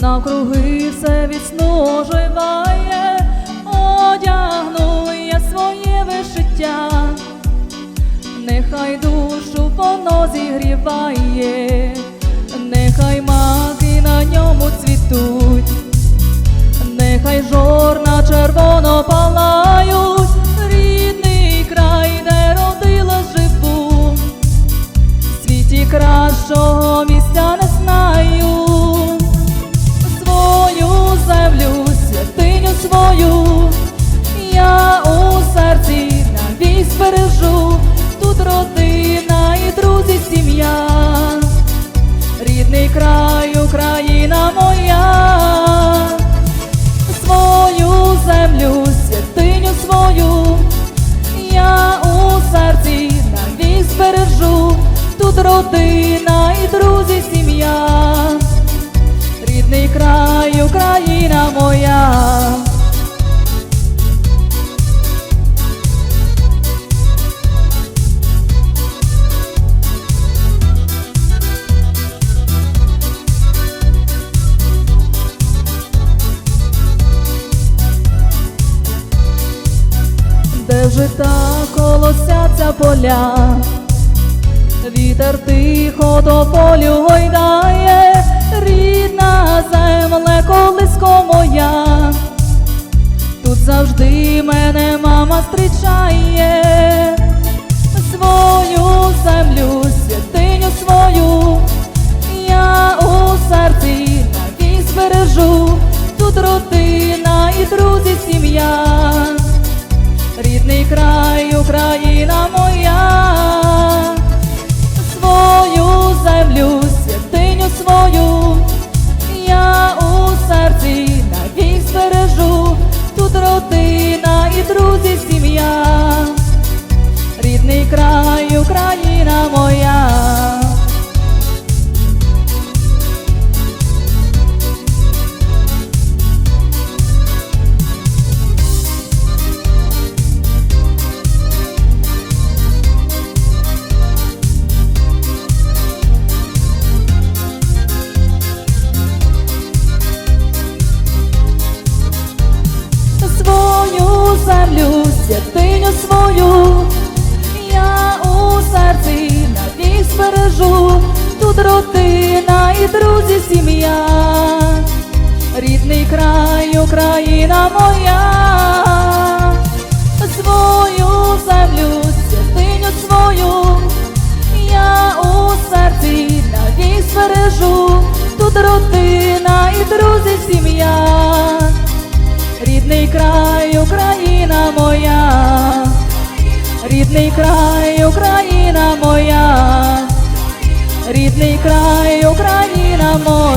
навкруги все від сну оживає, одягну я своє вишиття, нехай душу воно зігріває, нехай маки на ньому цвітуть, нехай жорна червоно палають, рідний край, де родила живу. Світі кращого місця тут родина і друзі, сім'я, рідний край, Україна моя, свою землю, святиню свою, я у серці навісь збережу, тут родина і друзі, сім'я, рідний край, Україна моя. Де вже так колосяться поля, вітер тихо до полю гойдає, рідна земле колиско моя, тут завжди мене мама зустрічає, свою землю, святиню свою, я у серці навісь збережу, тут родина і друзі, сім'я друзі, сім'я, рідний край, Україна моя. Землю, святиню свою, я у серці навік збережу, тут родина і друзі, сім'я, рідний край, Україна моя, свою землю, святиню свою, я у серці навік збережу, тут родина і друзі, сім'я. Рідний край, рідний край, Україна моя, рідний край, Україна моя.